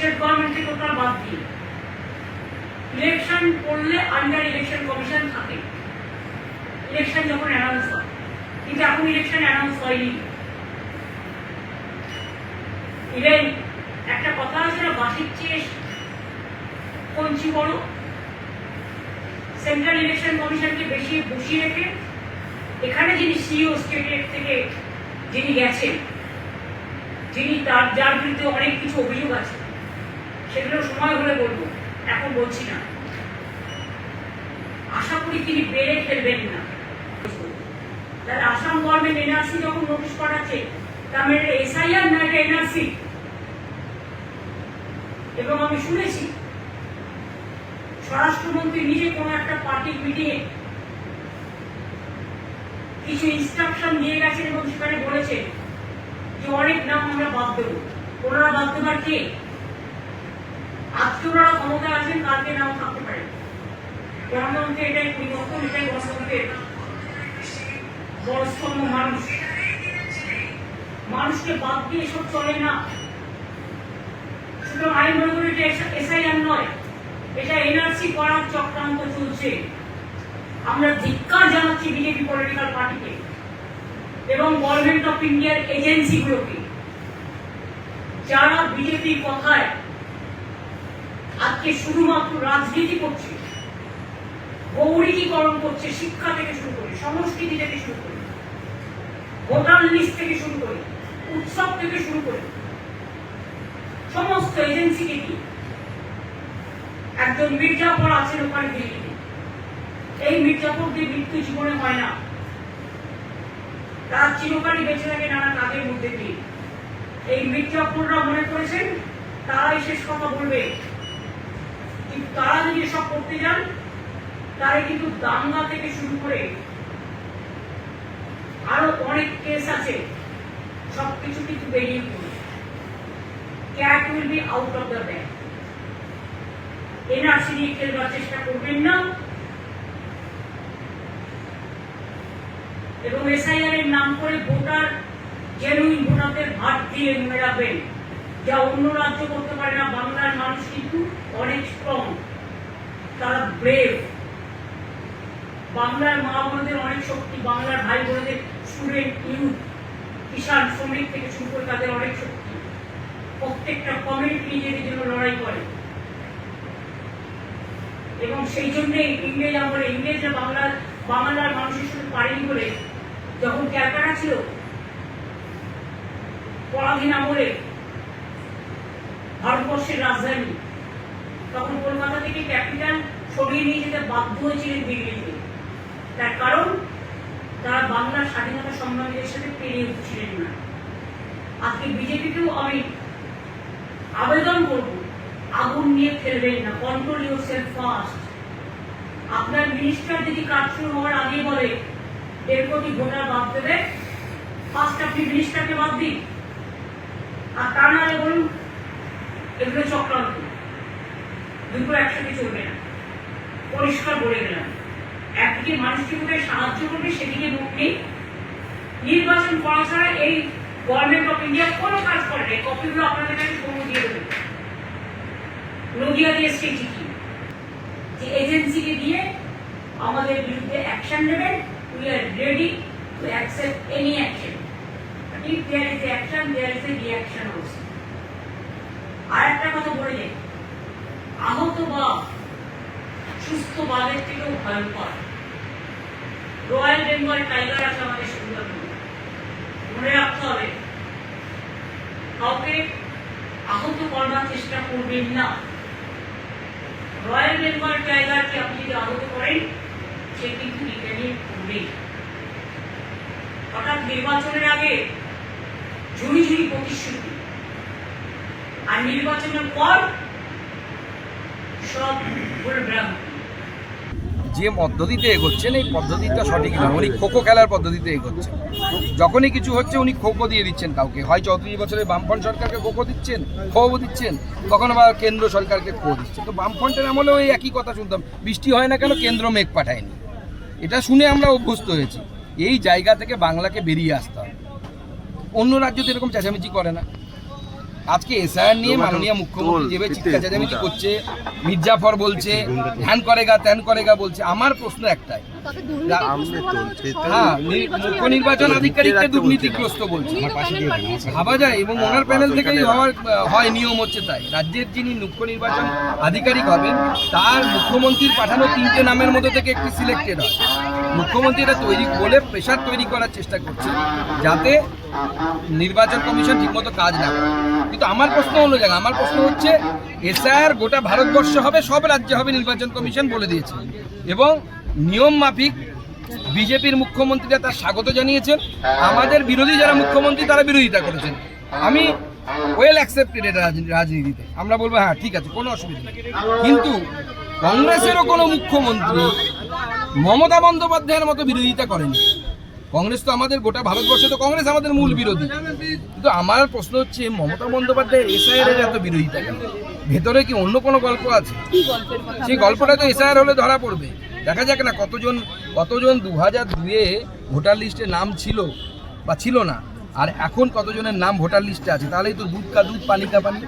State গভর্নমেন্টকে total বাদ দিয়ে। ইলেকশন করলে আন্ডার ইলেকশন কমিশন থাকে। ইলেকশন যখন অ্যানাউন্স হয়। কিন্তু এখন ইলেকশন অ্যানাউন্স হয়নি। ইভেন একটা কথা আছে না বাসির চেয়ে কঞ্চি বড়। সেন্ট্রাল ইলেকশন কমিশনকে বেশি বসিয়ে রেখে এখানে যিনি সিইও স্টেটের থেকে যিনি গেছেন, যিনি তার, যার বিরুদ্ধে অনেক কিছু অভিযোগ আছে সেগুলো সময় হলে বলব। এখন বলছি না। আশা করি তিনি বেড়ে ফেলবেন না। তাহলে আসাম গভর্নমেন্ট এনআরসি যখন নোটিশ পাঠাচ্ছে মানে এসআইআর না এনআরসি? এবং আমি শুনেছি, স্বরাষ্ট্রমন্ত্রী নিজে কোনো একটা পার্টির মিটিংয়ে কিছু ইনস্ট্রাকশন দিয়ে গেছেন এবং সেখানে বলেছেন যে অনেক নাম আমরা বাদ দেবো। ওনারা বাদ দেবার কে? আজকে ক্ষমতায় আছেন কালকে নাও থাকতে পারে এটাই পরিবর্তন, এটাই গণতন্ত্রের বড় স্তম্ভ মানুষ। মানুষকে বাদ দিয়ে এসব চলে না। সুতরাং আমি মনে করি এটা এসআইআর নয়, এটা এনআরসি করার চক্রান্ত চলছে। আমরা ধিক্কার জানাচ্ছি বিজেপি পলিটিক্যাল পার্টিকে এবং গভর্নমেন্ট অফ ইন্ডিয়ার এজেন্সিগুলোকে যারা বিজেপির কথায় আজকে শুধুমাত্র রাজনীতি করছে। গৌরীকরণ করছে, শিক্ষা থেকে শুরু করে, সংস্কৃতি থেকে শুরু করে, ভোটার লিস্ট থেকে শুরু করে, উৎসব থেকে শুরু করে, সমস্ত এজেন্সিকে দিয়ে একজন মির্জাফর আছেন ওখানে দিল্লিতে। এই মির্জাফরদের মৃত্যু জীবনে হয় না। তারা চিরকালই বেঁচে থাকে নানা কাজের মধ্যে দিয়ে। এই মির্জাফররা মনে করেছেন, তারাই শেষ কথা বলবে। কিন্তু তারা যদি সব করতে যান তারা কিন্তু দাঙ্গা থেকে শুরু করে আরও অনেক কেস আছে, সবকিছু কিন্তু বেরিয়ে পড়বে। Cat will be out of the bag NRC নিয়ে খেলবার চেষ্টা করবেন না। এবং এসআইআর এর নাম করে ভোটার জেনুইন ভোটারদের ভাট দিয়ে মেলাবেন যা অন্য রাজ্য করতে পারে না, বাংলার মানুষ কিন্তু অনেক স্ট্রং তারা ব্রেভ বাংলার মা বোনদের অনেক শক্তি, বাংলার ভাই বোনদের স্টুডেন্ট ইউথ কিষাণ শ্রমিক থেকে শুরু করে তাদের অনেক শক্তি। প্রত্যেকটা কমিউনিটি নিজেদের জন্য লড়াই করে। এবং সেই জন্যই ইংরেজ আমলে, ইংরেজরা বাংলার বাংলার মানুষের সাথে পারেনি বলে যখন ক্যালকাটা ছিল, পরাধীন আমলে ভারতবর্ষের রাজধানী তখন কলকাতা থেকে ক্যাপিটাল সরিয়ে নিয়ে যেতে বাধ্য হয়েছিলেন দিল্লিতে তার কারণ, তারা বাংলার স্বাধীনতা সংগ্রামীদের সাথে পেরিয়ে উঠছিলেন না। আজকে বিজেপিকেও আমি আবেদন করব, আগুন নিয়ে ফেলবেন না কন্ট্রোল ইউর সেলফ ফার্স্ট আপনার মিনিস্টার যদি কাজ শুরু হওয়ার আগে বলে, দেড় কোটি ভোটার বাদ দেবে ফার্স্ট আপনি মিনিস্টারকে বাদ দিন। আর তা নাহলে বলুন, এগুলো চক্রান্ত। দুটো একসাথে চলবে না। পরিষ্কার বলে গেলাম একদিকে মানুষকে কোথায় সাহায্য করবে সেদিকে মুখ নেই নির্বাচন করা ছাড়া এই গভর্নমেন্ট অফ ইন্ডিয়া কোনো কাজ করে না। কপিগুলো আপনাদের কাছে সময় দিয়ে দেবে। নদিয়া দিয়ে এসছে চিঠি। যে এজেন্সিকে দিয়ে আমাদের বিরুদ্ধে অ্যাকশন নেবেন। We are ready to accept any action if there is action, there is a reaction also. আর একটা কথা বলে যাই। আহত বাঘ সুস্থ বাঘের থেকেও ভয়ঙ্কর। রয়্যাল বেঙ্গল টাইগার আছে আমাদের সুন্দরবনে মনে রাখতে হবে, কাউকে আহত করবার চেষ্টা করবেন না। রয়্যাল বেঙ্গল টাইগারকে আপনি যদি আহত করেন, সে কিন্তু রিটার্নিং করবে হঠাৎ নির্বাচনের আগে ঝুড়ি ঝুড়ি প্রতিশ্রুতি। আর নির্বাচনের পর যে পদ্ধতিতে এগোচ্ছেন, এই পদ্ধতিটা সঠিক না। উনি খোখো খেলার পদ্ধতিতে এগোচ্ছেন। যখনই কিছু হচ্ছে, উনি খোখো দিয়ে দিচ্ছেন কাউকে। হয় চৌত্রিশ বছরে বামফ্রন্ট সরকারকে খোখো দিচ্ছেন খোবো দিচ্ছেন কখনো বা কেন্দ্র সরকারকে খো দিচ্ছেন। তো বামফ্রন্টের আমলেও এই একই কথা শুনতাম, বৃষ্টি হয় না কেন কেন্দ্র মেঘ পাঠায়নি? এটা শুনে আমরা অভ্যস্ত হয়েছি। এই জায়গা থেকে বাংলাকে বেরিয়ে আসতে হবে। অন্য রাজ্য তো এরকম চেঁচামেচি করে না। আজকে এসআইআর নিয়ে মাননীয় মুখ্যমন্ত্রী যেভাবে চিৎকার চেঁচামেচি করছে মির্জাফর বলছে ধ্যান করেগা ত্যান করেগা বলছে আমার প্রশ্ন একটাই হ্যাঁ মুখ্য নির্বাচন আধিকারিককে দুর্নীতিগ্রস্ত বলছে। উনি প্যানেল পাঠিয়েছেন। ভাবা যায় এবং ওনার প্যানেল থেকেই হওয়ার হয় নিয়ম হচ্ছে তাই। রাজ্যের যিনি মুখ্য নির্বাচন আধিকারিক হবেন তার মুখ্যমন্ত্রীর পাঠানো তিনটে নামের মধ্যে থেকে একটি সিলেক্টেড হয়। মুখ্যমন্ত্রী এটা তৈরি বলে প্রেশার তৈরি করার চেষ্টা করছে যাতে নির্বাচন কমিশন ঠিকমতো কাজ না করে। কিন্তু আমার প্রশ্ন অন্য জায়গা আমার প্রশ্ন হচ্ছে এসআইআর গোটা ভারতবর্ষ হবে সব রাজ্যে হবে নির্বাচন কমিশন বলে দিয়েছে। এবং নিয়ম মাফিক বিজেপির মুখ্যমন্ত্রীরা তার স্বাগত জানিয়েছেন। আমাদের বিরোধী যারা মুখ্যমন্ত্রী তারা বিরোধিতা করেছেন। আমি ওয়েল অ্যাকসেপ্টেড এটা রাজনীতিতে। আমরা বলব হ্যাঁ ঠিক আছে কোনো অসুবিধা নেই। কিন্তু কংগ্রেসেরও কোনো মুখ্যমন্ত্রী মমতা বন্দ্যোপাধ্যায়ের মতো বিরোধিতা করেনি। কংগ্রেস তো আমাদের গোটা ভারতবর্ষে তো কংগ্রেস আমাদের মূল বিরোধী। কিন্তু আমার প্রশ্ন হচ্ছে মমতা বন্দ্যোপাধ্যায়ের এসআইআর এত বিরোধিতা কেন? ভেতরে কি অন্য কোনো গল্প আছে? সেই গল্পটা তো এসআইআর হলে ধরা পড়বে। দেখা যাক না কতজন কতজন দু হাজার দুয়ে ভোটার লিস্টে নাম ছিল বা ছিল না। আর এখন কতজনের নাম ভোটার লিস্টে আছে? তাহলেই তো দুধ কা দুধ, পানি কা পানি।